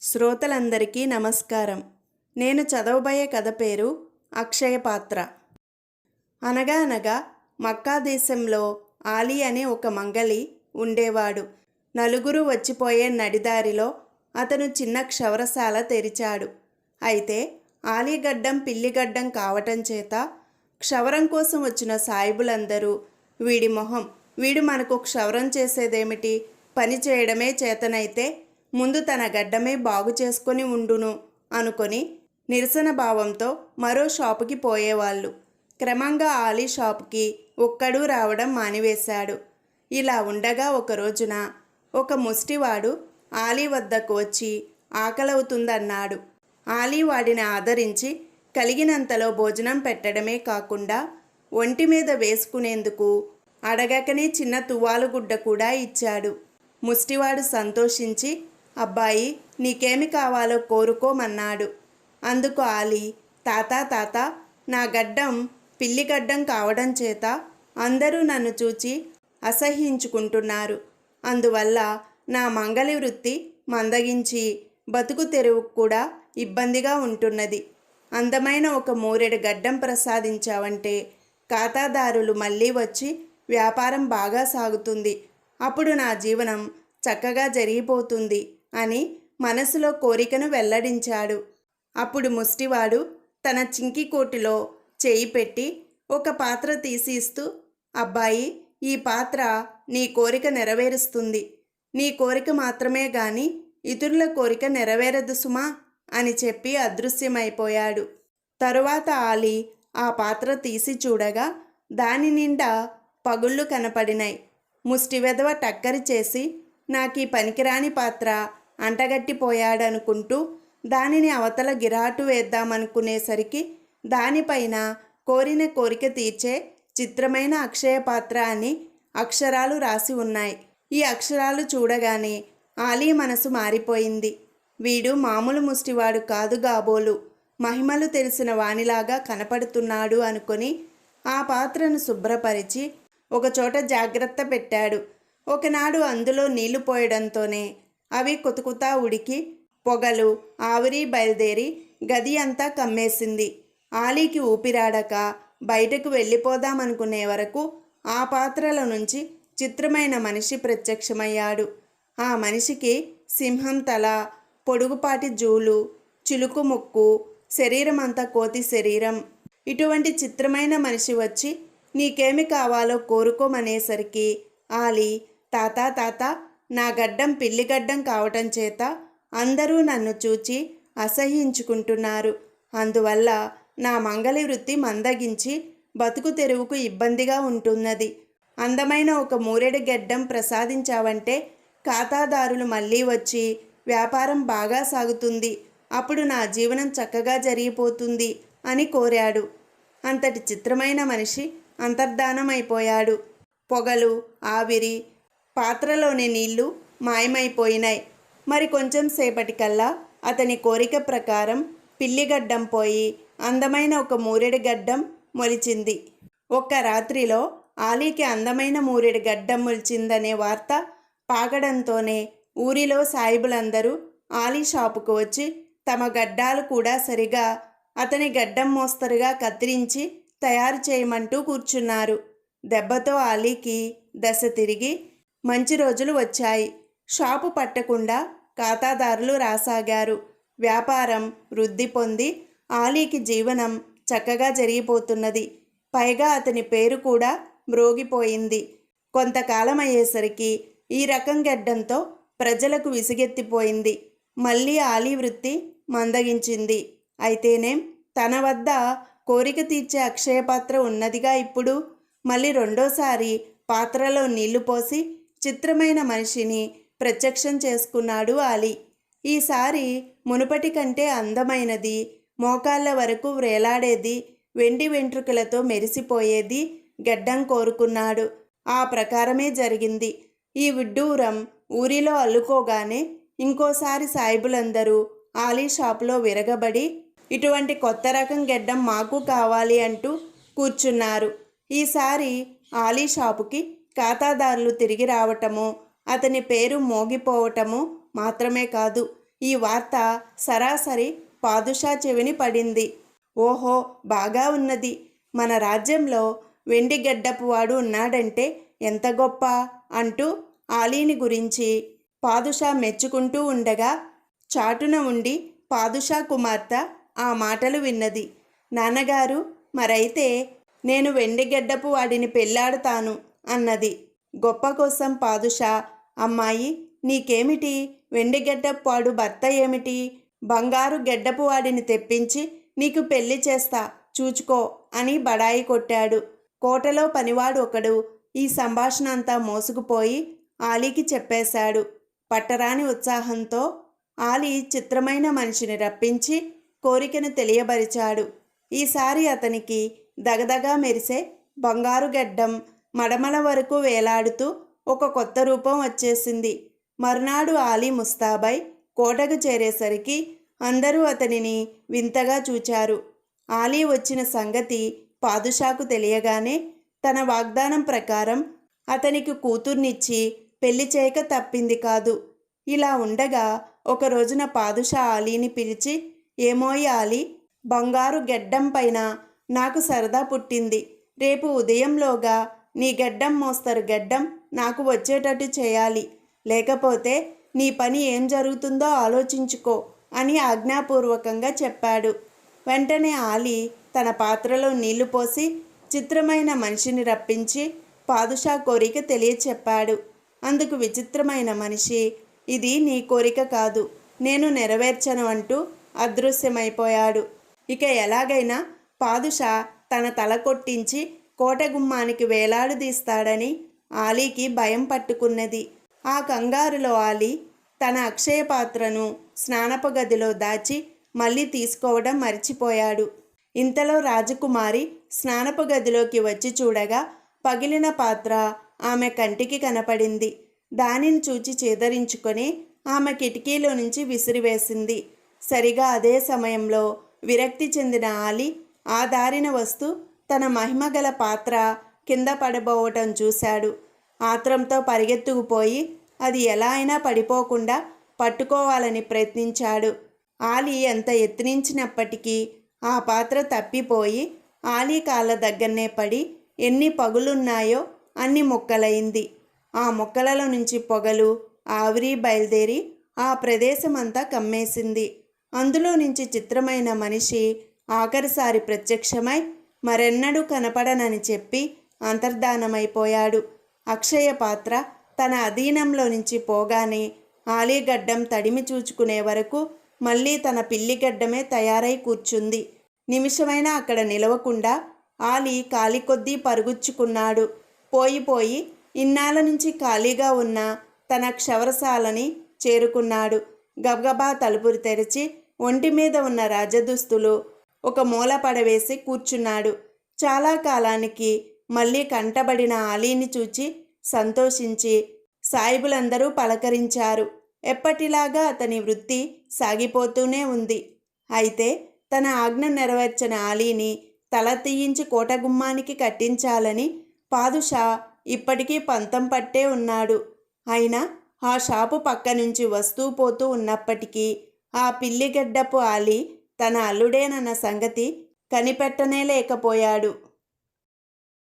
శ్రోతలందరికీ నమస్కారం. నేను చదవబోయే కథ పేరు అక్షయ పాత్ర అనగా అనగా మక్కా దేశంలో ఆలీ అనే ఒక మంగలి ఉండేవాడు. నలుగురు వచ్చిపోయే నడిదారిలో అతను చిన్న క్షవరశాల తెరిచాడు. అయితే ఆలీగడ్డం పిల్లిగడ్డం కావటం చేత క్షవరం కోసం వచ్చిన సాయిబులందరూ వీడి మొహం వీడు మనకు క్షవరం చేసేదేమిటి? పని చేయడమే చేతనైతే ముందు తన గడ్డమే బాగు చేసుకొని ఉండును అనుకొని నిరసన భావంతో మరో షాపుకి పోయేవాళ్ళు. క్రమంగా ఆలీ షాపుకి ఒక్కడూ రావడం మానివేశాడు. ఇలా ఉండగా ఒక రోజున ఒక ముష్టివాడు ఆలీ వద్దకు వచ్చి ఆకలవుతుందన్నాడు. ఆలీ వాడిని ఆదరించి కలిగినంతలో భోజనం పెట్టడమే కాకుండా ఒంటి మీద వేసుకునేందుకు అడగకనే చిన్న తువ్వాలుగుడ్డ కూడా ఇచ్చాడు. ముష్టివాడు సంతోషించి అబ్బాయి నీకేమి కావాలో కోరుకోమన్నాడు. అందుకు ఆలి తాత తాత నా గడ్డం పిల్లి గడ్డం కావడం చేత అందరూ నన్ను చూచి అసహ్యించుకుంటున్నారు. అందువల్ల నా మంగళి వృత్తి మందగించి బతుకు తెరువు కూడా ఇబ్బందిగా ఉంటున్నది. అందమైన ఒక మూరెడు గడ్డం ప్రసాదించావంటే ఖాతాదారులు మళ్ళీ వచ్చి వ్యాపారం బాగా సాగుతుంది. అప్పుడు నా జీవనం చక్కగా జరిగిపోతుంది. అని మనసులో కోరికను వెల్లడించాడు. అప్పుడు ముష్టివాడు తన చింకి కోటిలో చేయి పెట్టి ఒక పాత్ర తీసి ఇస్తూ అబ్బాయి ఈ పాత్ర నీ కోరిక నెరవేరుస్తుంది. నీ కోరిక మాత్రమే గాని ఇతరుల కోరిక నెరవేరదు సుమా అని చెప్పి అదృశ్యమైపోయాడు. తరువాత ఆలి ఆ పాత్ర తీసి చూడగా దాని నిండా పగుళ్ళు కనపడినాయి. ముష్టి వెధవ టక్కరి చేసి నాకీ పనికిరాని పాత్ర అంటగట్టిపోయాడనుకుంటూ దానిని అవతల గిరాటు వేద్దామనుకునేసరికి దానిపైన కోరిన కోరిక తీర్చే చిత్రమైన అక్షయ పాత్ర అని అక్షరాలు రాసి ఉన్నాయి. ఈ అక్షరాలు చూడగానే ఆలీ మనసు మారిపోయింది. వీడు మామూలు ముష్టివాడు కాదు గాబోలు. మహిమలు తెలిసిన వానిలాగా కనపడుతున్నాడు అనుకొని ఆ పాత్రను శుభ్రపరిచి ఒకచోట జాగ్రత్త పెట్టాడు. ఒకనాడు అందులో నీళ్ళు పోయడంతోనే అవి కుతుకుతా ఉడికి పొగలు ఆవిరి బయలుదేరి గది అంతా కమ్మేసింది. ఆలీకి ఊపిరాడక బయటకు వెళ్ళిపోదామనుకునే వరకు ఆ పాత్రల నుంచి చిత్రమైన మనిషి ప్రత్యక్షమయ్యాడు. ఆ మనిషికి సింహం తల పొడుగుపాటి జూలు చిలుకు ముక్కు శరీరం అంతా కోతి శరీరం. ఇటువంటి చిత్రమైన మనిషి వచ్చి నీకేమి కావాలో కోరుకోమనేసరికి ఆలి తాత తాత నా గడ్డం పిల్లిగడ్డం కావటం చేత అందరూ నన్ను చూచి అసహ్యించుకుంటున్నారు. అందువల్ల నా మంగళి వృత్తి మందగించి బతుకు తెరువుకు ఇబ్బందిగా ఉంటున్నది. అందమైన ఒక మూరెడు గడ్డం ప్రసాదించావంటే ఖాతాదారులు మళ్ళీ వచ్చి వ్యాపారం బాగా సాగుతుంది. అప్పుడు నా జీవనం చక్కగా జరిగిపోతుంది అని కోరాడు. అంతటి చిత్రమైన మనిషి అంతర్ధానమైపోయాడు. పొగలు ఆవిరి పాత్రలోని నీళ్ళు మాయమైపోయినాయి. మరి కొంచెం సేపటికల్లా అతని కోరిక ప్రకారం పిల్లిగడ్డం పోయి అందమైన ఒక మూరెడి గడ్డం మొలిచింది. ఒక్క రాత్రిలో ఆలీకి అందమైన మూరెడి గడ్డం మొలిచిందనే వార్త పాగడంతోనే ఊరిలో సాయిబులందరూ ఆలీ షాపుకు వచ్చి తమ గడ్డాలు కూడా సరిగా అతని గడ్డం మోస్తరుగా కత్తిరించి తయారు చేయమంటూ కూర్చున్నారు. దెబ్బతో ఆలీకి దశ తిరిగి మంచి రోజులు వచ్చాయి. షాపు పట్టకుండా ఖాతాదారులు రాసాగారు. వ్యాపారం వృద్ధి పొంది ఆలీకి జీవనం చక్కగా జరిగిపోతున్నది. పైగా అతని పేరు కూడా మ్రోగిపోయింది. కొంతకాలం అయ్యేసరికి ఈ రకం గడ్డంతో ప్రజలకు విసిగెత్తిపోయింది. మళ్ళీ ఆలీ వృత్తి మందగించింది. అయితేనేం తన వద్ద కోరిక తీర్చే అక్షయపాత్ర ఉన్నదిగా ఇప్పుడు మళ్ళీ రెండోసారి పాత్రలో నీళ్ళు పోసి చిత్రమైన మనిషిని ప్రత్యక్షం చేసుకున్నాడు ఆలీ ఈసారి మునుపటి కంటే అందమైనది మోకాళ్ళ వరకు వ్రేలాడేది వెండి వెంట్రుకలతో మెరిసిపోయేది గడ్డం కోరుకున్నాడు. ఆ ప్రకారమే జరిగింది. ఈ విడ్డూరం ఊరిలో అల్లుకోగానే ఇంకోసారి సాయిబులందరూ ఆలీ షాపులో విరగబడి ఇటువంటి కొత్త రకం గెడ్డం మాకు కావాలి అంటూ కూర్చున్నారు. ఈసారి ఆలీ షాపుకి ఖాతాదారులు తిరిగి రావటము అతని పేరు మోగిపోవటము మాత్రమే కాదు. ఈ వార్త సరాసరి పాదుషా చెవిని పడింది. ఓహో బాగా ఉన్నది. మన రాజ్యంలో వెండి గడ్డపు వాడు ఉన్నాడంటే ఎంత గొప్ప అంటూ ఆలీని గురించి పాదుషా మెచ్చుకుంటూ ఉండగా చాటున ఉండి పాదుషా కుమార్తె ఆ మాటలు విన్నది. నాన్నగారు మరైతే నేను వెండిగడ్డపు వాడిని పెళ్ళాడుతాను అన్నది. గొప్ప కోసం పాదుషా! అమ్మాయి నీకేమిటి? వెండిగడ్డపు వాడు భర్త ఏమిటి? బంగారు గెడ్డపు వాడిని తెప్పించి నీకు పెళ్ళి చేస్తా చూచుకో అని బడాయి కొట్టాడు. కోటలో పనివాడు ఒకడు ఈ సంభాషణ అంతా మోసుకుపోయి ఆలీకి చెప్పేశాడు. పట్టరాని ఉత్సాహంతో ఆలీ చిత్రమైన మనిషిని రప్పించి కోరికను తెలియబరిచాడు. ఈసారి అతనికి దగదగా మెరిసే బంగారు గడ్డం మడమల వరకు వేలాడుతూ ఒక కొత్త రూపం వచ్చేసింది. మర్నాడు ఆలీ ముస్తాబై కోటకు చేరేసరికి అందరూ అతనిని వింతగా చూచారు. ఆలీ వచ్చిన సంగతి పాదుషాకు తెలియగానే తన వాగ్దానం ప్రకారం అతనికి కూతుర్నిచ్చి పెళ్ళి చేయక తప్పింది కాదు. ఇలా ఉండగా ఒక రోజున పాదుషా ఆలీని పిలిచి ఏమోయ్ ఆలీ బంగారు గెడ్డం పైన నాకు సరదా పుట్టింది. రేపు ఉదయంలోగా నీ గడ్డం మోస్తారు గడ్డం నాకు వచ్చేటట్టు చేయాలి. లేకపోతే నీ పని ఏం జరుగుతుందో ఆలోచించుకో అని ఆజ్ఞాపూర్వకంగా చెప్పాడు. వెంటనే ఆలి తన పాత్రలో నీళ్ళు పోసి చిత్రమైన మనిషిని రప్పించి పాదుషా కోరిక తెలియచెప్పాడు. అందుకు విచిత్రమైన మనిషి ఇది నీ కోరిక కాదు నేను నెరవేర్చను అంటూ అదృశ్యమైపోయాడు. ఇక ఎలాగైనా పాదుషా తన తల కొట్టించి కోట గుమ్మానికి వేలాడదీస్తాడని ఆలీకి భయం పట్టుకున్నది. ఆ కంగారులో ఆలీ తన అక్షయ పాత్రను స్నానపు గదిలో దాచి మళ్ళీ తీసుకోవడం మర్చిపోయాడు. ఇంతలో రాజకుమారి స్నానపు గదిలోకి వచ్చి చూడగా పగిలిన పాత్ర ఆమె కంటికి కనపడింది. దానిని చూచి చేదరించుకొని ఆమె కిటికీలో నుంచి విసిరివేసింది. సరిగా అదే సమయంలో విరక్తి చెందిన ఆలి ఆ దారిన వస్తూ తన మహిమగల పాత్ర కింద పడబోవటం చూశాడు. ఆత్రంతో పరిగెత్తుకుపోయి అది ఎలా అయినా పడిపోకుండా పట్టుకోవాలని ప్రయత్నించాడు. ఆలి ఎంత యత్నించినప్పటికీ ఆ పాత్ర తప్పిపోయి ఆలీ కాళ్ళ దగ్గరనే పడి ఎన్ని పగులున్నాయో అన్ని ముక్కలైంది. ఆ మొక్కలలో నుంచి పొగలు ఆవిరి బయలుదేరి ఆ ప్రదేశం అంతా కమ్మేసింది. అందులో నుంచి చిత్రమైన మనిషి ఆఖరిసారి ప్రత్యక్షమై మరెన్నడూ కనపడనని చెప్పి అంతర్ధానమైపోయాడు. అక్షయ పాత్ర తన అధీనంలో నుంచి పోగానే ఆలీగడ్డం తడిమి చూచుకునే వరకు మళ్ళీ తన పిల్లిగడ్డమే తయారై కూర్చుంది. నిమిషమైనా అక్కడ నిలవకుండా ఆలి కాలి కొద్దీ పరుగుచ్చుకున్నాడు. పోయిపోయి ఇన్నాళ్ళ నుంచి ఖాళీగా ఉన్న తన క్షవరశాలని చేరుకున్నాడు. గబగబా తలుపులు తెరిచి ఒంటి మీద ఉన్న రాజదుస్తులు ఒక మూల పడవేసి కూర్చున్నాడు. చాలా కాలానికి మళ్ళీ కంటబడిన ఆలీని చూచి సంతోషించి సాయిబులందరూ పలకరించారు. ఎప్పటిలాగా అతని వృత్తి సాగిపోతూనే ఉంది. అయితే తన ఆజ్ఞ నెరవేర్చిన ఆలీని తల తీయించి కోటగుమ్మానికి కట్టించాలని పాదుషా ఇప్పటికీ పంతం పట్టే ఉన్నాడు. అయినా ఆ షాపు పక్క నుంచి వస్తూ పోతూ ఉన్నప్పటికీ ఆ పిల్లిగడ్డపు ఆలి తన అల్లుడేనన్న సంగతి కనిపెట్టనే లేకపోయాడు.